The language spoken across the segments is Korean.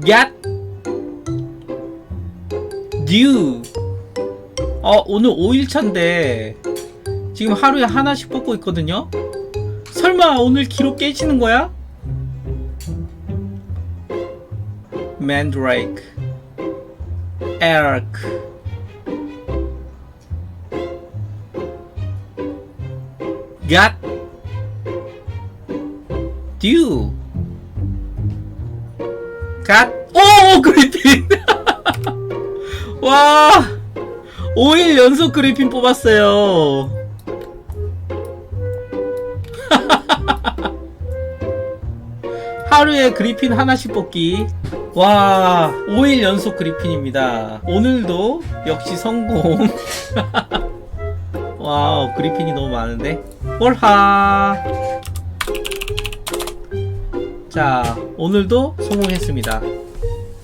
갓 뉴. 어 오늘 5일차인데 지금 하루에 하나씩 뽑고 있거든요. 설마 오늘 기록 깨지는 거야? 맨드레이크 에르크 갓. 오, 그리핀. 와. 5일 연속 그리핀 뽑았어요. 하루에 그리핀 하나씩 뽑기. 와, 5일 연속 그리핀입니다. 오늘도 역시 성공. 와우, 그리핀이 너무 많은데. 월하. 자, 오늘도 성공했습니다.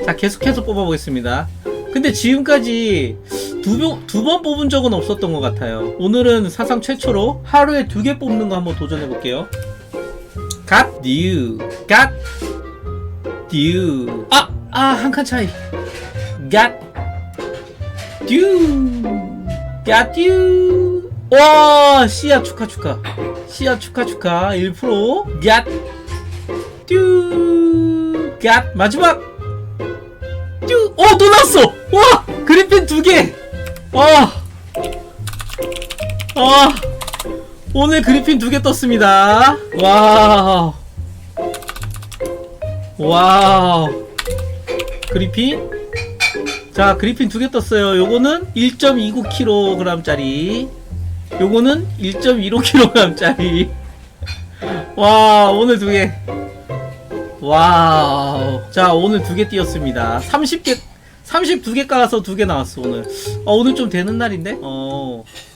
자, 계속해서 뽑아보겠습니다. 근데 지금까지 두 번, 두 번 뽑은 적은 없었던 것 같아요. 오늘은 사상 최초로 하루에 두 개 뽑는 거 한번 도전해 볼게요. 갓, 뉴, 갓, 뉴. 아, 아, 한 칸 차이. 갓, 뉴, 갓, 뉴. 와, 씨야 축하 축하. 씨야 축하 축하. 1%. 갓, 듀, 갓, 마지막. 듀, 어, 또 나왔어! 와! 그리핀 두 개! 아! 아! 오늘 그리핀 두 개 떴습니다. 와우. 와우. 그리핀? 자, 그리핀 두 개 떴어요. 요거는 1.29kg짜리. 요거는 1.15kg짜리. 와, 오늘 두 개. 와우. 자, 오늘 두 개 띄었습니다. 30개, 32개 까서 두 개 나왔어, 오늘. 어, 오늘 좀 되는 날인데? 어.